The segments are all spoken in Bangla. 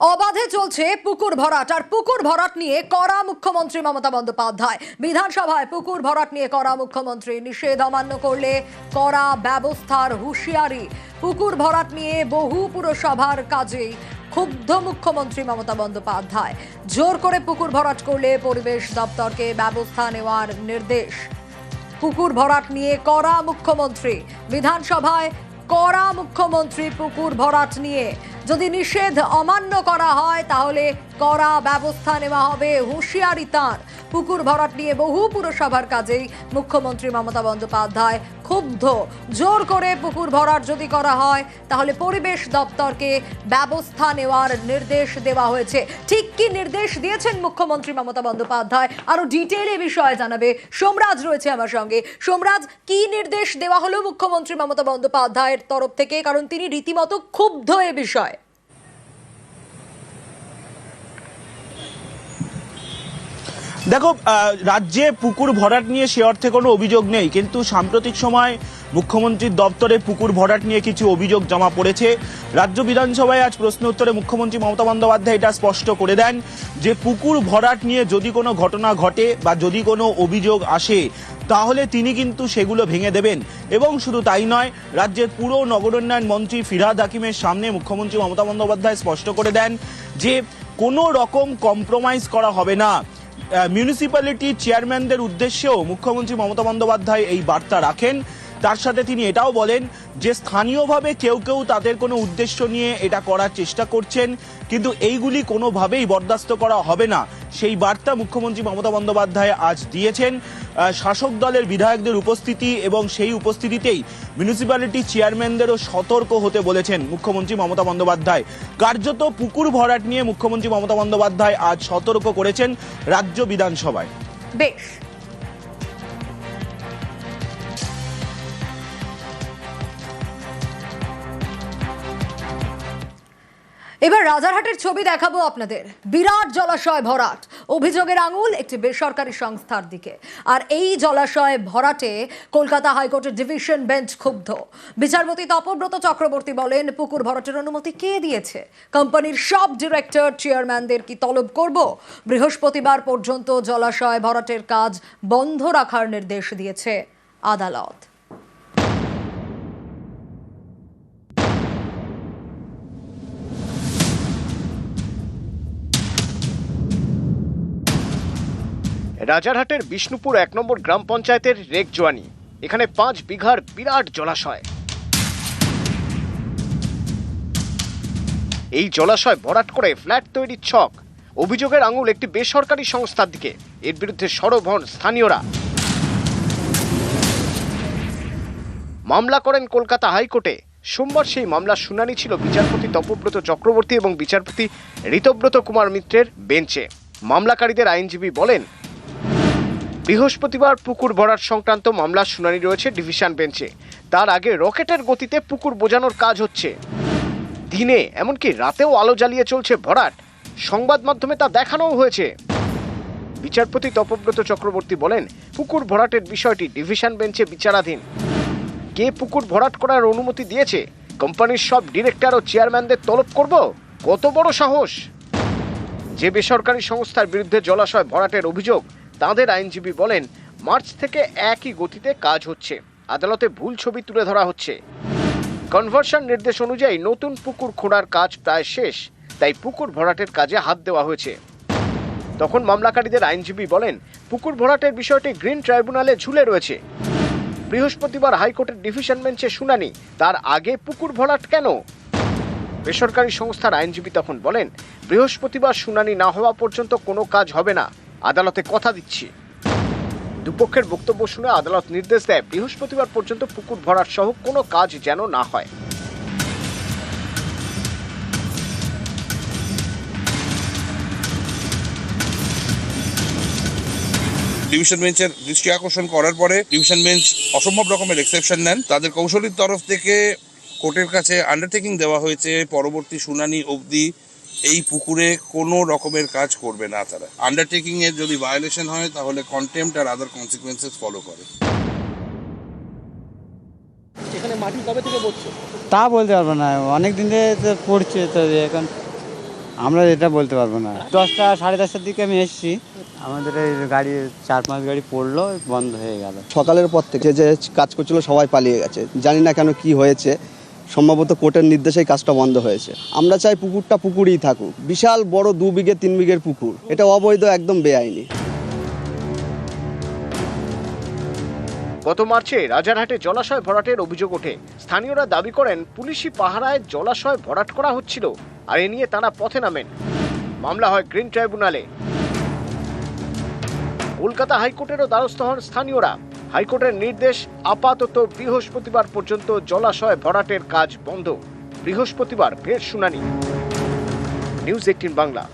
অবাধে চলছে পুকুর ভরাট, আর পুকুর ভরাট নিয়ে কড়া মুখ্যমন্ত্রী মমতা বন্দ্যোপাধ্যায়। বিধানসভায় পুকুর ভরাট নিয়ে কড়া মুখ্যমন্ত্রী নিষেধ অমান্য করলে কড়া ব্যবস্থার হুঁশিয়ারি। পুকুর ভরাট নিয়ে বহু পুরসভার কাজেই ক্ষুব্ধ মুখ্যমন্ত্রী মমতা বন্দ্যোপাধ্যায়। জোর করে পুকুর ভরাট করলে পরিবেশ দপ্তরকে ব্যবস্থা নেওয়ার নির্দেশ। পুকুর ভরাট নিয়ে কড়া মুখ্যমন্ত্রী। বিধানসভায় কড়া মুখ্যমন্ত্রী পুকুর ভরাট নিয়ে যদি নিষেধ অমান্য করা হয়, তাহলে করা ব্যবস্থা নেওয়া হবে হুঁশিয়ারি তাঁর। পুকুর ভরাট নিয়ে বহু পুরসভার কাজেই মুখ্যমন্ত্রী মমতা বন্দ্যোপাধ্যায় ক্ষুব্ধ। জোর করে পুকুর ভরাট যদি করা হয়, তাহলে পরিবেশ দপ্তরকে ব্যবস্থা নেওয়ার নির্দেশ দেওয়া হয়েছে। ঠিক কি নির্দেশ দিয়েছেন মুখ্যমন্ত্রী মমতা বন্দ্যোপাধ্যায়? আরও ডিটেলে বিষয়ে জানাবে সোমরাজ রয়েছে আমার সঙ্গে। সোমরাজ, কি নির্দেশ দেওয়া হলো মুখ্যমন্ত্রী মমতা বন্দ্যোপাধ্যায়ের তরফ থেকে? কারণ তিনি রীতিমতো ক্ষুব্ধ এ বিষয়ে। দেখো রাজ্যে পুকুর ভরাট নিয়ে সে অর্থে কোনো অভিযোগ নেই, কিন্তু সাম্প্রতিক সময় মুখ্যমন্ত্রীর দপ্তরে পুকুর ভরাট নিয়ে কিছু অভিযোগ জমা পড়েছে। রাজ্য বিধানসভায় আজ প্রশ্ন উত্তরে মুখ্যমন্ত্রী মমতা বন্দ্যোপাধ্যায় এটা স্পষ্ট করে দেন যে, পুকুর ভরাট নিয়ে যদি কোনো ঘটনা ঘটে বা যদি কোনো অভিযোগ আসে, তাহলে তিনি কিন্তু সেগুলো ভেঙে দেবেন। এবং শুধু তাই নয়, রাজ্যের পুরো নগরোন্নয়ন মন্ত্রী ফিরহাদ হাকিমের সামনে মুখ্যমন্ত্রী মমতা বন্দ্যোপাধ্যায় স্পষ্ট করে দেন যে, কোনো রকম কম্প্রোমাইজ করা হবে না। মিউনিসিপ্যালিটি চেয়ারম্যানদের উদ্দেশ্যেও মুখ্যমন্ত্রী মমতা বন্দ্যোপাধ্যায় এই বার্তা রাখেন। তার সাথে তিনি এটাও বলেন যে স্থানীয়ভাবে কেউ কেউ তাদের কোনো উদ্দেশ্য নিয়ে এটা করার চেষ্টা করছেন, কিন্তু এইগুলি কোনোভাবেই বরদাস্ত করা হবে না। সেই বার্তা মুখ্যমন্ত্রী মমতা বন্দ্যোপাধ্যায় আজ দিয়েছেন। শাসক দলের বিধায়কদের উপস্থিতি এবং সেই উপস্থিতিতেই মিউনিসিপ্যালিটি চেয়ারম্যানদেরও সতর্ক হতে বলেছেন মুখ্যমন্ত্রী মমতা বন্দ্যোপাধ্যায়। কার্যত পুকুর ভরাট নিয়ে মুখ্যমন্ত্রী মমতা বন্দ্যোপাধ্যায় আজ সতর্ক করেছেন রাজ্য বিধানসভায়। বেশ। এবার রাজারহাটের ছবি দেখাবো আপনাদের। বিরাট জলাশয় ভরাট। অভিযোগের আঙুল একটি বেসরকারি সংস্থার দিকে। আর এই জলাশয় ভরাটে কলকাতা হাইকোর্টের ডিভিশন বেঞ্চ ক্ষুব্ধ। বিচারপতি তপব্রত চক্রবর্তী বলেন, পুকুর ভরাটের অনুমতি কে দিয়েছে? কোম্পানির সব ডিরেক্টর, চেয়ারম্যানদের কি তলব করব? বৃহস্পতিবার পর্যন্ত জলাশয় ভরাটের কাজ বন্ধ রাখার নির্দেশ দিয়েছে আদালত। রাজারহাটের বিষ্ণুপুর এক নম্বর গ্রাম পঞ্চায়েতের রেকজোয়ানি এখানে পাঁচ বিঘার বিরাট জলাশয়। এই জলাশয় ভরাট করে ফ্ল্যাট তৈরির ছক। অভিযোগের আঙুল একটি বেসরকারি সংস্থার দিকে। এর বিরুদ্ধে সরব হন স্থানীয়রা। মামলা করেন কলকাতা হাইকোর্টে। সোমবার সেই মামলার শুনানি ছিল বিচারপতি তপব্রত চক্রবর্তী এবং বিচারপতি ঋতব্রত কুমার মিত্রের বেঞ্চে। মামলাকারীদের আইনজীবী বলেন বৃহস্পতিবার পুকুর ভরাট সংক্রান্ত মামলার শুনানি রয়েছে ডিভিশন বেঞ্চে। তার আগে রকেটের গতিতে পুকুর বোঝানোর কাজ হচ্ছে। দিনে, এমনকি রাতেও আলো জ্বালিয়ে চলছে ভরাট। সংবাদ মাধ্যমে তা দেখানোও হয়েছে। বিচারপতি তপব্রত চক্রবর্তী বলেন, পুকুর ভরাটের বিষয়টি ডিভিশন বেঞ্চে বিচারাধীন। কে পুকুর ভরাট করার অনুমতি দিয়েছে? কোম্পানির সব ডিরেক্টর ও চেয়ারম্যানদের তলব করব? কত বড় সাহস? যে বেসরকারি সংস্থার বিরুদ্ধে জলাশয় ভরাটের অভিযোগ তাঁদের আইনজীবী বলেন, মার্চ থেকে একই গতিতে কাজ হচ্ছে। আদালতে ভুল ছবি তুলে ধরা হচ্ছে। কনভার্সন নির্দেশ অনুযায়ী নতুন পুকুর খোঁড়ার কাজ প্রায় শেষ, তাই পুকুর ভরাটের কাজে হাত দেওয়া হয়েছে। তখন মামলাকারীদের আইনজীবী বলেন, পুকুর ভরাটের বিষয়টি গ্রিন ট্রাইব্যুনালে ঝুলে রয়েছে। বৃহস্পতিবার হাইকোর্টের ডিভিশন বেঞ্চে শুনানি, তার আগে পুকুর ভরাট কেন? বেসরকারি সংস্থার আইনজীবী তখন বলেন, বৃহস্পতিবার শুনানি না হওয়া পর্যন্ত কোনো কাজ হবে না। আদালতে কথা দিচ্ছি। দুপক্ষের বক্তব্য শুনে আদালত নির্দেশ দেয়, বৃহস্পতিবার পর্যন্ত পুকুর ভরাট সহ কোনো কাজ যেন না হয়। ডিভিশন বেঞ্চের দৃষ্টি আকর্ষণ করার পরে ডিভিশন বেঞ্চ অসম্ভব রকমের এক্সেপশন নেন। তাদের কৌশলীর তরফ থেকে কোর্টের কাছে আন্ডারটেকিং দেওয়া হয়েছে। পরবর্তী শুনানি অবধি এই পুকুরে কোনো রকমের কাজ করবে না তারা। আন্ডারটেকিং এর যদি ভায়োলেশন হয় তাহলে কন্টেম্পট আর আদার কনসিকুয়েন্সেস ফলো করে। এখানে মাটি কবে থেকে পড়ছে তা বলতে পারব না। অনেক দিন ধরে তো পড়ছে তো এখন আমরা এটা বলতে পারব না। দশটা সাড়ে দশটার দিকে আমি এসেছি। আমাদের এই গাড়ি চার পাঁচ গাড়ি পড়ল বন্ধ হয়ে গেল। সকালের পর থেকে যে কাজ করছিল সবাই পালিয়ে গেছে। জানি না কেন কি হয়েছে। সম্ভবত কোর্টের নির্দেশেই কাজটা বন্ধ হয়েছে। আমরা চাই পুকুরটা পুকুরই থাকুক। বিশাল, বড় দু বিঘে, তিন বিঘের পুকুর। এটা অবৈধ, একদম বেআইনি। গত মার্চে রাজারহাটে জলাশয় ভরাটের অভিযোগ ওঠে। স্থানীয়রা দাবি করেন, পুলিশি পাহারায় জলাশয় ভরাট করা হচ্ছিল আর এ নিয়ে তারা পথে নামেন। মামলা হয় গ্রিন ট্রাইব্যুনালে। কলকাতা হাইকোর্টেরও দ্বারস্থ হন স্থানীয়রা। হাইকোর্টের নির্দেশ, আপাতত বৃহস্পতিবার পর্যন্ত জলাশয় ভরাটের কাজ বন্ধ। বৃহস্পতিবার ফের শুনানি। News eighteen Bangla.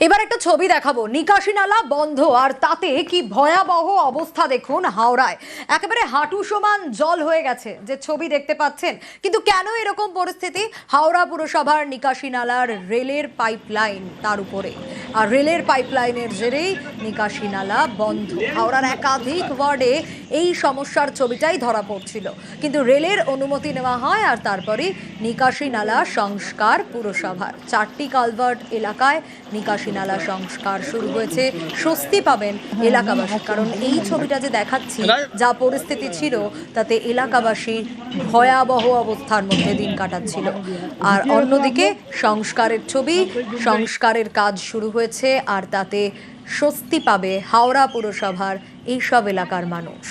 এবার একটা ছবি দেখাবো। নিকাশি নালা বন্ধ, আর তাতে কি ভয়াবহ অবস্থা দেখুন হাওড়ায়। একেবারে হাঁটু সমান জল হয়ে গেছে, যে ছবি দেখতে পাচ্ছেন। কিন্তু কেন এরকম পরিস্থিতি? হাওড়া পুরসভার নিকাশি নালার রেলের পাইপলাইন তার উপরে। আর রেলের পাইপলাইনের জেরেই নিকাশি নালা বন্ধ। হাওড়ার একাধিক ওয়ার্ডে এই সমস্যার ছবিটাই ধরা পড়ছিল। কিন্তু রেলের অনুমতি নেওয়া হয়, আর তারপরে নিকাশি নালা সংস্কার পুরসভার। চারটি কালভার্ট এলাকায় নিকাশি নালা সংস্কার শুরু হয়েছে, স্বস্তি পাবেন এলাকাবাসী। কারণ এই ছবিটা যে দেখাচ্ছি, যা পরিস্থিতি ছিল, তাতে এলাকাবাসী ভয়াবহ অবস্থার মধ্যে দিন কাটাচ্ছিল। আর অন্যদিকে সংস্কারের ছবি, সংস্কারের কাজ শুরু হয়েছে, আর তাতে স্বস্তি পাবে হাওড়া পুরসভার এইসব এলাকার মানুষ।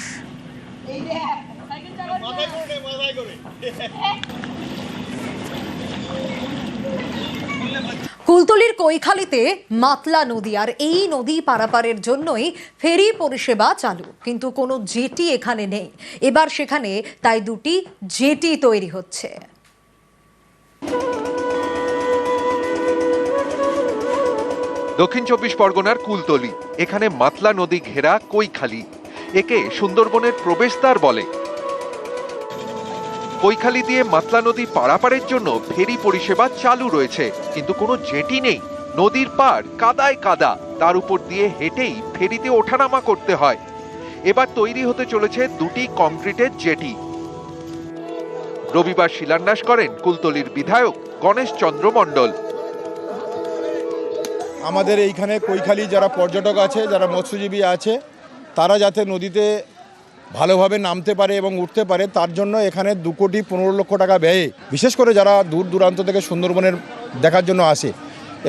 কুলতলির কৈখালিতে মাতলা নদী আর এই নদী পারাপারের জন্যই ফেরি পরিষেবা চালু, কিন্তু কোনো জেটি এখানে নেই। এবার সেখানে তাই দুটি জেটি তৈরি হচ্ছে। দক্ষিণ চব্বিশ পরগনার কুলতলি, এখানে মাতলা নদী ঘেরা কৈখালি। একে সুন্দরবনের প্রবেশদ্বার বলে। কৈখালি দিয়ে মাতলা নদী পারাপারের জন্য ফেরি পরিষেবা চালু রয়েছে। কিন্তু কোনো জেটি নেই। নদীর পার কাদায় কাদা। তার উপর দিয়ে হেঁটেই ফেরিতে ওঠানামা করতে হয়। এবার তৈরি হতে চলেছে দুটি কংক্রিটের জেটি। রবিবার শিলান্যাস করেন কুলতলির বিধায়ক গণেশ চন্দ্র মণ্ডল। আমাদের এইখানে কৈখালি যারা পর্যটক আছে, যারা মৎস্যজীবী আছে, তারা যাতে নদীতে ভালোভাবে নামতে পারে এবং উঠতে পারে, তার জন্য এখানে দু কোটি পনেরো লক্ষ টাকা ব্যয়ে, বিশেষ করে যারা দূর দূরান্ত থেকে সুন্দরবনের দেখার জন্য আসে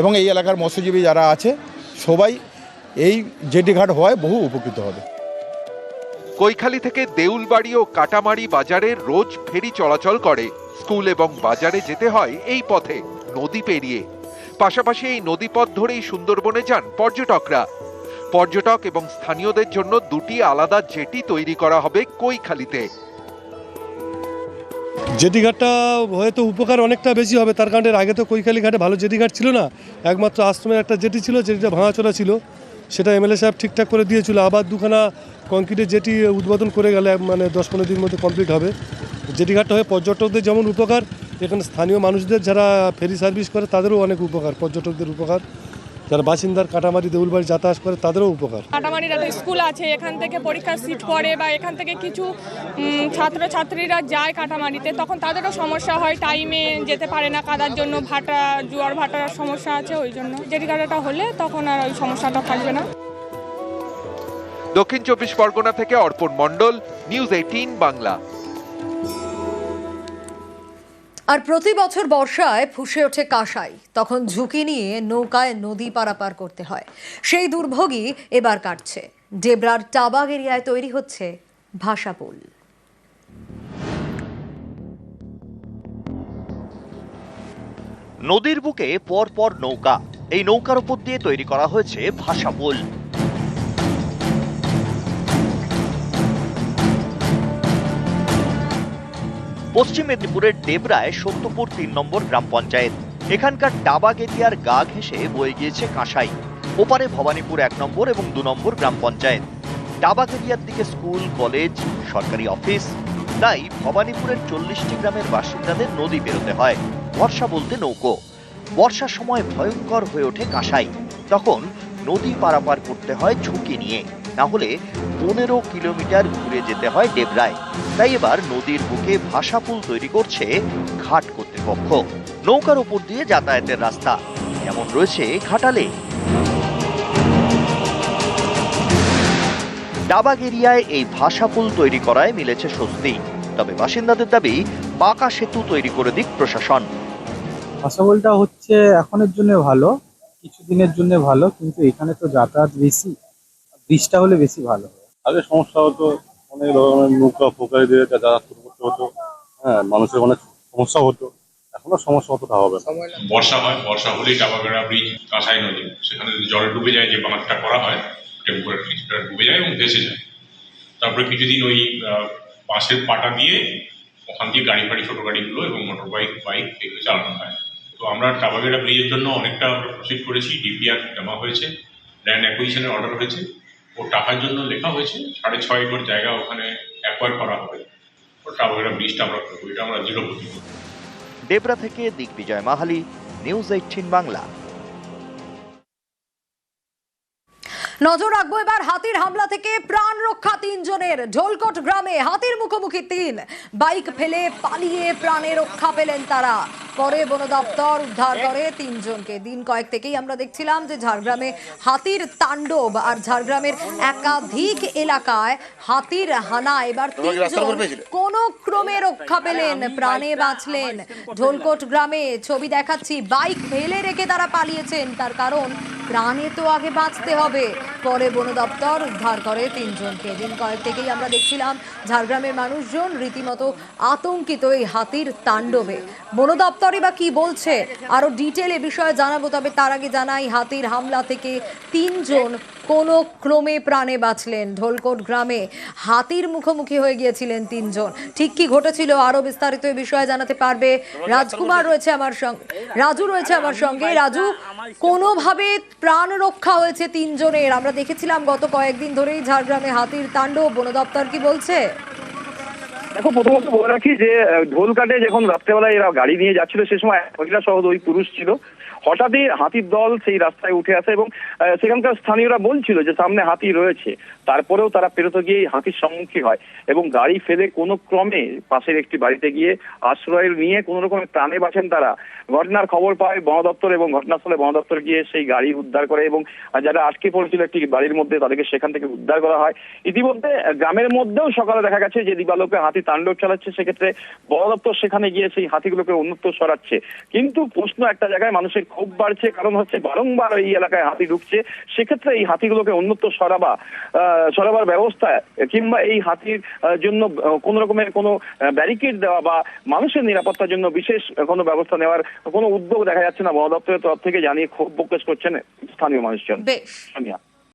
এবং এই এলাকার মৎস্যজীবী যারা আছে, সবাই এই জেটি ঘাট হওয়ায় বহু উপকৃত হবে। কৈখালি থেকে দেউলবাড়ি ও কাটামারি বাজারে রোজ ফেরি চলাচল করে। স্কুল এবং বাজারে যেতে হয় এই পথে, নদী পেরিয়ে। পাশাপাশি এই নদীপথ ধরেই সুন্দরবনে যান পর্যটকরা। পর্যটক এবং স্থানীয়দের জন্য দুটি আলাদা জেটি তৈরি করা হবে কৈখালিতে। জেটিঘাটটা হয়তো উপকার অনেকটা বেশি হবে, তার কারণে আগে তো কৈখালি ঘাটে ভালো জেটিঘাট ছিল না। একমাত্র আশ্রমের একটা জেটি ছিল যেটা ভাঙাচোরা ছিল। সেটা এমএলএ সাহেব ঠিকঠাক করে দিয়েছিল। আবার দুখানা কংক্রিটের জেটি উদ্বোধন করে গেলে মানে দশ পনেরো দিন মধ্যে কমপ্লিট হবে। জেটিঘাটটা হয়ে পর্যটকদের যেমন উপকার, এখানে স্থানীয় মানুষদের যারা ফেরি সার্ভিস করে, তাদেরও অনেক উপকার, পর্যটকদের উপকার। যারা বাসিন্দার কাটামারি দেউলবাড়ি যাতায়াত করে তাদেরও উপকার। কাটামারির একটা স্কুল আছে এখান থেকে পরীক্ষার সিট পড়ে বা এখান থেকে কিছু ছাত্রছাত্রীরা যায় কাটামারিতে তখন তাদেরও সমস্যা হয় টাইমে যেতে পারে না কাদার জন্য ভাটা জোয়ার ভাটার সমস্যা আছে ওই জন্য। জেটি কাটাটা হলে তখন আর ওই সমস্যাটা থাকবে না। দক্ষিণ চব্বিশ পরগনা থেকে অর্পণ মণ্ডল নিউজ এইটিন বাংলা। আর প্রতি বছর বর্ষায় ফুসে ওঠে কাঁসাই। তখন ঝুঁকি নিয়ে নৌকায় নদী পারাপার করতে হয়। সেই দুর্ভোগই এবার কাটছে। ডেবরার টাবাগ এরিয়ায় তৈরি হচ্ছে ভাষাপুল নদীর বুকে পর পর নৌকা। এই নৌকার উপর দিয়ে তৈরি করা হয়েছে ভাষাপুল পশ্চিম মেদিনীপুরের ডেবরায় সত্যপুর তিন নম্বর গ্রাম পঞ্চায়েত। এখানকার ডাবা এরিয়ার গা ঘেঁষে বয়ে গিয়েছে কাঁসাই। ওপারে ভবানীপুর এক নম্বর এবং দু নম্বর গ্রাম পঞ্চায়েত। ডাবাগ এরিয়ার দিকে স্কুল, কলেজ, সরকারি অফিস। তাই ভবানীপুরের চল্লিশটি গ্রামের বাসিন্দাদের নদী বেরোতে হয়। বর্ষা বলতে নৌকো। বর্ষার সময় ভয়ঙ্কর হয়ে ওঠে কাঁসাই। তখন নদী পারাপার করতে হয় ঝুঁকি নিয়ে। না হলে পনেরো কিলোমিটার ঘুরে যেতে হয় ডেবরায়। তাই এবার নদীর বুকে ভাষাপুল তৈরি করছে ঘাট কর্তৃপক্ষ। নৌকার উপর দিয়ে যাতায়াতের রাস্তা। এমন রয়েছে ঘাটালে? ডাবাগ এরিয়ায় এই ভাষাপুল তৈরি করায় মিলেছে স্বস্তি। তবে বাসিন্দাদের দাবি পাকা সেতু তৈরি করে দিক প্রশাসন। ফসলটা হচ্ছে এখনের জন্য ভালো, কিছুদিনের জন্য ভালো, কিন্তু এখানে তো যাতায়াত বেশি। বৃষ্টিটা হলে বেশি ভালো আগে সমস্যা হতো অনেক রকমের নৌকা ফোকা দিয়ে যাতায়াত করতে হতো হ্যাঁ মানুষের অনেক সমস্যা হতো। এখনও সমস্যা অতটা হবে বর্ষা হয় বর্ষা হলেই ডাবাগাড়া ব্রিজ কাঁসাই নদী সেখানে যদি জল ডুবে যায় যে বাঁধটা করা হয় টেম্পোরারি সেটা ডুবে যায় এবং ভেসে যায়। তারপরে কিছুদিন ওই বাঁশের পাটা দিয়ে ওখান দিয়ে গাড়ি ফাড়ি ছোটো গাড়িগুলো এবং মোটর বাইক বাইক এগুলো চালানো হয়। তো আমরা টাবাগেরা ব্রিজের জন্য অনেকটা আমরা প্রসিড করেছি ডিপিআর জমা হয়েছে ল্যান্ড অ্যাকুইজিশনের অর্ডার হয়েছে। ও টাকার জন্য লেখা হয়েছে সাড়ে ছয় একর জায়গা ওখানে অ্যাকোয়ার করা হবে। ও টাবাগেরা ব্রিজটা আমরা করব এটা আমরা জিরো প্রতি ডেবরা থেকে দিগ্বিজয় মাহালি নিউজ এইটিন বাংলা। নজর রাখব এবার হাতির হামলা থেকে প্রাণ রক্ষা তিনজনের। ঢোলকোট গ্রামে হাতির মুখোমুখি তিন। বাইক ফেলে পালিয়ে প্রাণে রক্ষা পেলেন তারা। পরে বন দপ্তর উদ্ধার করে তিনজনকে। দিন কয়েক থেকেই আমরা দেখছিলাম যে ঝাড়গ্রামে হাতির তাণ্ডব আর ঝাড়গ্রামের একাধিক এলাকায় হাতির হানা। এবার তিনজন কোন ক্রমে রক্ষা পেলেন প্রাণে বাঁচলেন। ঢোলকোট গ্রামে ছবি দেখাচ্ছি বাইক ফেলে রেখে তারা পালিয়েছেন। তার কারণ প্রাণে তো আগে বাঁচতে হবে। পরে বন দপ্তর উদ্ধার করে তিনজনকে। দিন কয়েক থেকেই আমরা দেখছিলাম ঝাড়গ্রামের মানুষজন রীতিমতো আতঙ্কিত এই হাতির তাণ্ডবে। বন দপ্তরই বা কি বলছে? আরও ডিটেলে বিষয়ে জানাব, তবে তার আগে জানাই, হাতির হামলা থেকে তিনজন কোনো ক্রমে প্রাণে বাঁচলেন। ঢোলকোট গ্রামে হাতির মুখোমুখি হয়ে গিয়েছিলেন তিনজন। ঠিক কি ঘটেছিল আরও বিস্তারিত বিষয়ে জানাতে পারবে। রাজকুমার রয়েছে আমার সঙ্গে। রাজু রয়েছে আমার সঙ্গে। রাজু, কোনোভাবে প্রাণ রক্ষা হয়েছে তিনজনের? আমরা দেখেছিলাম গত কয়েকদিন ধরেই ঝাড়গ্রামে হাতির তাণ্ডব। বন দপ্তর কি বলছে? দেখো, প্রথমত বলে রাখি যে ঢোল কাটে যখন রাত্রেবেলায় এরা গাড়ি নিয়ে যাচ্ছিল, সে সময় মহিলা সহ ওই পুরুষ ছিল। হঠাৎই হাতির দল সেই রাস্তায় উঠে আসে এবং সেখানকার স্থানীয়রা বলছিল যে সামনে হাতি রয়েছে। তারপরেও তারা পেরোতে গিয়ে হাতির সম্মুখীন হয় এবং গাড়ি ফেলে কোনো ক্রমে পাশের একটি বাড়িতে গিয়ে আশ্রয় নিয়ে কোনো রকমের প্রাণে বাঁচেন তারা। ঘটনার খবর পায় বন দপ্তর এবং ঘটনাস্থলে বন দপ্তর গিয়ে সেই গাড়ি উদ্ধার করে এবং যারা আটকে পড়েছিল একটি বাড়ির মধ্যে তাদেরকে সেখান থেকে উদ্ধার করা হয়। ইতিমধ্যে গ্রামের মধ্যেও সকালে দেখা গেছে যে দিবালোকে হাতি তাণ্ডব চালাচ্ছে, সেক্ষেত্রে বন দপ্তর সেখানে গিয়ে সেই হাতিগুলোকে অন্যত্র সরাচ্ছে। কিন্তু প্রশ্ন একটা জায়গায় মানুষের ক্ষোভ বাড়ছে কারণ হচ্ছে বারংবার এই এলাকায় হাতি ঢুকছে। সেক্ষেত্রে এই হাতিগুলোকে অন্যত্র সরাবা সরাবার ব্যবস্থা কিংবা এই হাতির জন্য কোন রকমের কোনো ব্যারিকেড দেওয়া বা মানুষের নিরাপত্তার জন্য বিশেষ কোনো ব্যবস্থা নেওয়ার কোনো উদ্যোগ দেখা যাচ্ছে না। বন দপ্তরের তরফ থেকে জানিয়ে ক্ষোভ প্রকাশ করছেন স্থানীয় মানুষজন। বেশ